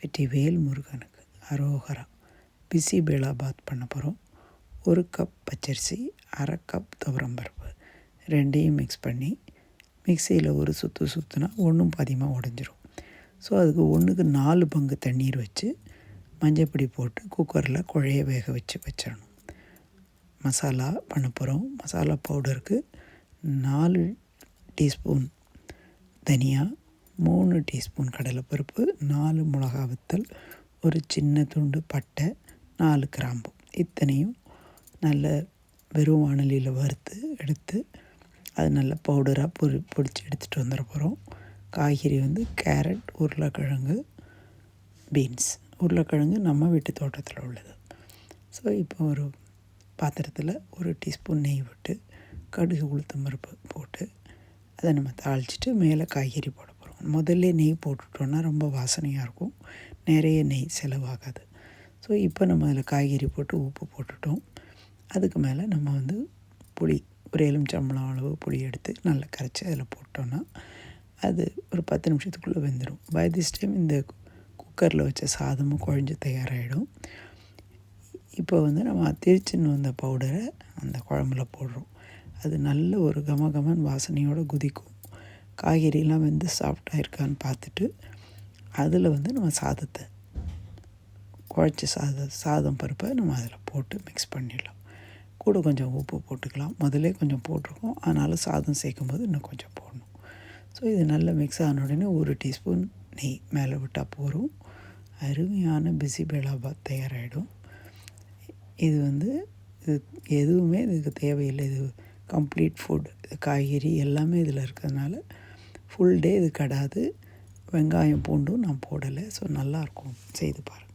வெற்றிவேல் முருகனுக்கு அரோகரா. பிசி பேலாபாத் பண்ண போகிறோம் ஒரு கப் பச்சரிசி அரை கப் துவரம் பருப்பு. ரெண்டையும் மிக்ஸ் பண்ணி மிக்சியில் ஒரு சுற்று சுற்றுனா ஒன்றும் பாதியமாக உடஞ்சிரும். ஸோ அதுக்கு ஒன்றுக்கு நாலு பங்கு தண்ணீர் வச்சு மஞ்சப்பொடி போட்டு குக்கரில் குழைய வேக வச்சு வச்சிடணும் மசாலா பண்ண போகிறோம் மசாலா பவுடருக்கு நாலு டீஸ்பூன் தனியா மூணு டீஸ்பூன் கடலைப்பருப்பு நாலு மிளகா வத்தல் ஒரு சின்ன துண்டு பட்டை நாலு கிராம்பு. இத்தனையும் நல்ல வெறும் வானலியில் வறுத்து எடுத்து அது நல்ல பவுடராக பொரி பொடிச்சு எடுத்துகிட்டு வந்துட போகிறோம் காய்கறி வந்து கேரட் உருளைக்கிழங்கு பீன்ஸ் உருளைக்கிழங்கு நம்ம வீட்டு தோட்டத்தில் உள்ளது. ஸோ இப்போ ஒரு பாத்திரத்தில் ஒரு டீஸ்பூன் நெய் விட்டு கடுகு உளுத்தம் பருப்பு போட்டு அதை நம்ம தாளிச்சிட்டு மேலே காய்கறி போடணும் முதல்ல நெய் போட்டுட்டோன்னா ரொம்ப வாசனையாக இருக்கும். நிறைய நெய் செலவாகாது. ஸோ இப்போ நம்ம அதில் காய்கறி போட்டு உப்பு போட்டுட்டோம். அதுக்கு மேலே நம்ம வந்து புளி ஒரு எலுமிச்சம்பளம் அளவு புளி எடுத்து நல்லா கரைச்சி அதில் போட்டோன்னா அது ஒரு பத்து நிமிஷத்துக்குள்ளே வெந்துடும் பை திஸ் டைம் இந்த குக்கரில் வச்ச சாதமும் குழஞ்சி தயாராகிடும் இப்போ வந்து நம்ம திருச்சின்னு வந்த பவுடரை அந்த குழம்புல போடுறோம். அது நல்ல ஒரு கம கமன் வாசனையோடு குதிக்கும். காய்கறிலாம் வந்து சாஃப்டாக இருக்கான்னு பார்த்துட்டு அதில் வந்து நம்ம சாதத்தை குழச்ச சாத சாதம் பருப்பை நம்ம அதில் போட்டு மிக்ஸ் பண்ணிடலாம். கூட கொஞ்சம் உப்பு போட்டுக்கலாம். முதல்ல கொஞ்சம் போட்டிருக்கோம். அதனால் சாதம் சேர்க்கும்போது இன்னும் கொஞ்சம் போடணும். ஸோ இது நல்லா மிக்ஸ் ஆன உடனே ஒரு டீஸ்பூன் நெய் மேலே விட்டால் போகும் அருமையான பிசி பேலாபாத் தயாராகிடும் இது வந்து இது எதுவுமே இதுக்கு தேவையில்லை. இது கம்ப்ளீட் ஃபுட் காய்கறி எல்லாமே இதில் இருக்கிறதுனால ஃபுல் டே இது கடாது. வெங்காயம் பூண்டும் நான் போடலை. ஸோ நல்லாயிருக்கும். செய்து பாருங்கள்